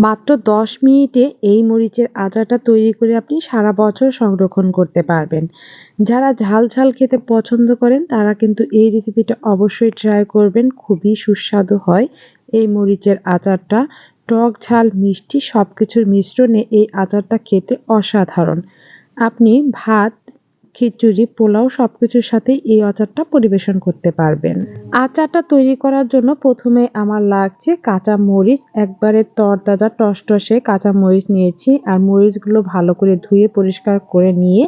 মাত্র ১০ মিনিটে এই মরিচের আচারটা তৈরি করে আপনি সারা বছর সংরক্ষণ করতে পারবেন। যারা ঝাল ঝাল খেতে পছন্দ করেন, তারা কিন্তু এই রেসিপিটা অবশ্যই ট্রাই করবেন। খুবই সুস্বাদু হয় এই মরিচের আচারটা। টক ঝাল, মিষ্টি সব কিছুর মিশ্রণে এই আচারটা খেতে অসাধারণ। আপনি ভাত খিচুড়ি, পোলাও সব কিছুর সাথে এই আচারটা পরিবেশন করতে পারবেন। আচারটা তৈরি করার জন্য প্রথমে আমার লাগছে কাঁচা মরিচ, একবারে তরতাজা টসটসে কাঁচা মরিচ নিয়েছি আর মরিচগুলো ভালো করে ধুয়ে পরিষ্কার করে নিয়ে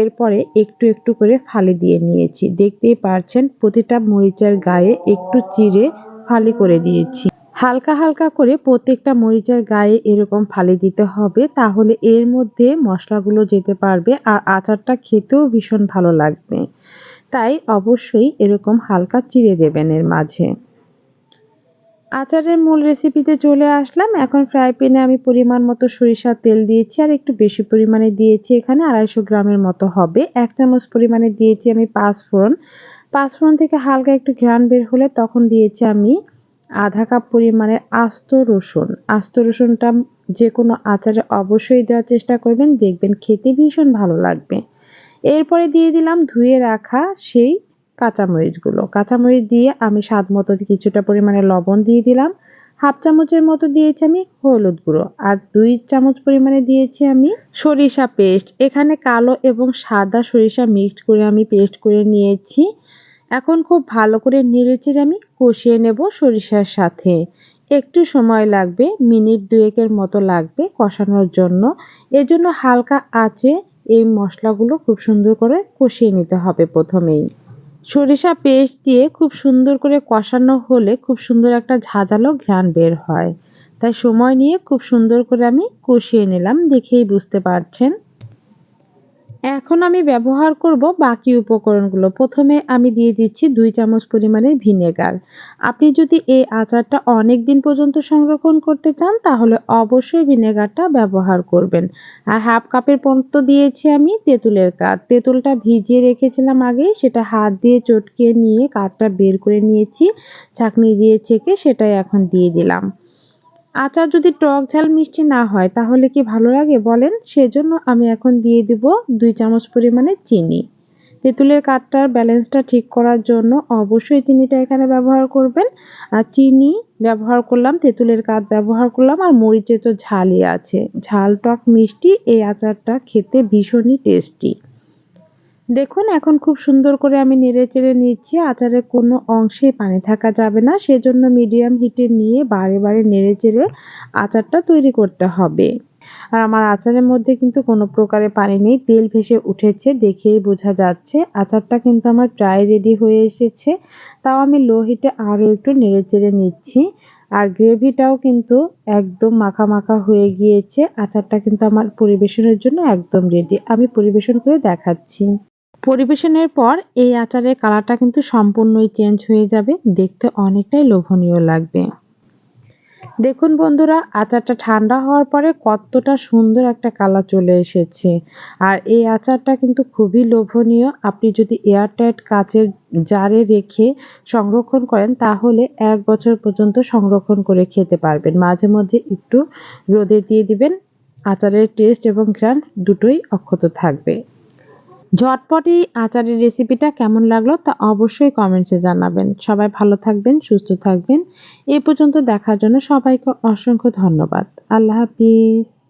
এরপরে একটু একটু করে ফালি দিয়ে নিয়েছি। দেখতেই পারছেন, প্রতিটা মরিচের গায়ে একটু চিড়ে ফালি করে দিয়েছি। হালকা হালকা করে প্রত্যেকটা মরিচের গায়ে এরকম ফালি দিতে হবে, তাহলে এর মধ্যে মশলাগুলো যেতে পারবে আর আচারটা খেতেও ভীষণ ভালো লাগবে। তাই অবশ্যই এরকম হালকা চিড়ে দেবেন এর মাঝে। আচারের মূল রেসিপিতে চলে আসলাম। এখন ফ্রাই প্যানে আমি পরিমাণ মতো সরিষার তেল দিয়েছি আর একটু বেশি পরিমাণে দিয়েছি। এখানে আড়াইশো গ্রামের মতো হবে। এক চামচ পরিমাণে দিয়েছি আমি পাঁচ ফোড়ন পাঁচ ফোড়ন থেকে হালকা একটু ঘ্রাণ বের হলে তখন দিয়েছি আমি আধা কাপ পরিমাণের আস্ত রসুন। আস্ত রসুনটা যে কোনো আচারে অবশ্যই দেওয়ার চেষ্টা করবেন, দেখবেন খেতে ভীষণ ভালো লাগবে। এরপরে দিয়ে দিলাম ধুয়ে রাখা সেই কাঁচামরিচগুলো। কাঁচামরিচ দিয়ে আমি স্বাদ মতো কিছুটা পরিমাণে লবণ দিয়ে দিলাম। হাফ চামচের মতো দিয়েছি আমি হলুদ গুঁড়ো আর দুই চামচ পরিমাণে দিয়েছি আমি সরিষা পেস্ট। এখানে কালো এবং সাদা সরিষা মিক্সড করে আমি পেস্ট করে নিয়েছি। এখন খুব ভালো করে নেড়েচেড়ে আমি কষিয়ে নেব সরিষার সাথে। একটু সময় লাগবে, মিনিট দুয়েকের মতো লাগবে কষানোর জন্য। এজন্য হালকা আঁচে এই মশলাগুলো খুব সুন্দর করে কষিয়ে নিতে হবে প্রথমেই। সরিষা পেস্ট দিয়ে খুব সুন্দর করে কষানো হলে খুব সুন্দর একটা ঝাঁঝালো ঘ্রাণ বের হয়। তাই সময় নিয়ে খুব সুন্দর করে আমি কষিয়ে নিলাম, দেখেই বুঝতে পারছেন। এখন আমি ব্যবহার করব বাকি উপকরণগুলো। প্রথমে আমি দিয়ে দিচ্ছি দুই চামচ পরিমাণের ভিনেগার। আপনি যদি এই আচারটা অনেক দিন পর্যন্ত সংরক্ষণ করতে চান, তাহলে অবশ্যই ভিনেগারটা ব্যবহার করবেন। আর হাফ কাপের পন্ত দিয়েছি আমি তেঁতুলের কাঠ। তেঁতুলটা ভিজিয়ে রেখেছিলাম আগেই, সেটা হাত দিয়ে চটকে নিয়ে কাঠটা বের করে নিয়েছি। চাকনি দিয়ে ছেঁকে সেটাই এখন দিয়ে দিলাম। আচার যদি টক ঝাল মিষ্টি না হয়, তাহলে কি ভালো লাগে বলেন? সেজন্য আমি এখন দিয়ে দিব দুই চামচ পরিমাণে চিনি। তেঁতুলের কাঠটার ব্যালেন্সটা ঠিক করার জন্য অবশ্যই চিনিটা এখানে ব্যবহার করবেন। আর চিনি ব্যবহার করলাম, তেঁতুলের কাঠ ব্যবহার করলাম, আর মরিচে তো ঝালই আছে। ঝাল, টক, মিষ্টি, এই আচারটা খেতে ভীষণই টেস্টি। দেখুন, এখন খুব সুন্দর করে আমি নেড়ে চেড়ে নিচ্ছি। আচারের কোনো অংশেই পানি থাকা যাবে না। সেজন্য মিডিয়াম হিটে নিয়ে বারে বারে নেড়ে চেড়ে আচারটা তৈরি করতে হবে। আর আমার আচারের মধ্যে কিন্তু কোনো প্রকারে পানি নেই। তেল ভেসে উঠেছে দেখেই বোঝা যাচ্ছে। আচারটা কিন্তু আমার প্রায় রেডি হয়ে এসেছে। তাও আমি লো হিটে আরও একটু নেড়ে চেড়ে নিচ্ছি। আর গ্রেভিটাও কিন্তু একদম মাখা মাখা হয়ে গিয়েছে। আচারটা কিন্তু আমার পরিবেশনের জন্য একদম রেডি আমি পরিবেশন করে দেখাচ্ছি। পরিবেশনের পর এই আচারের কালারটা কিন্তু সম্পূর্ণই চেঞ্জ হয়ে যাবে। দেখতে অনেকটাই লোভনীয় লাগবে। দেখুন বন্ধুরা, আচারটা ঠান্ডা হওয়ার পরে কতটা সুন্দর একটা কালার চলে এসেছে। আর এই আচারটা কিন্তু খুবই লোভনীয়। আপনি যদি এয়ারটাইট কাচের জারে রেখে সংরক্ষণ করেন, তাহলে এক বছর পর্যন্ত সংরক্ষণ করে খেতে পারবেন। মাঝে মধ্যে একটু রোদে দিয়ে দিবেন। আচারের টেস্ট এবং ঘ্রাণ দুটোই অক্ষত থাকবে। ঝটপট এই আচারের রেসিপিটা কেমন লাগল তা অবশ্যই কমেন্টসে জানাবেন। সবাই ভালো থাকবেন, সুস্থ থাকবেন। এ পর্যন্ত দেখার জন্য সবাইকে অসংখ্য ধন্যবাদ। আল্লাহ হাফিজ।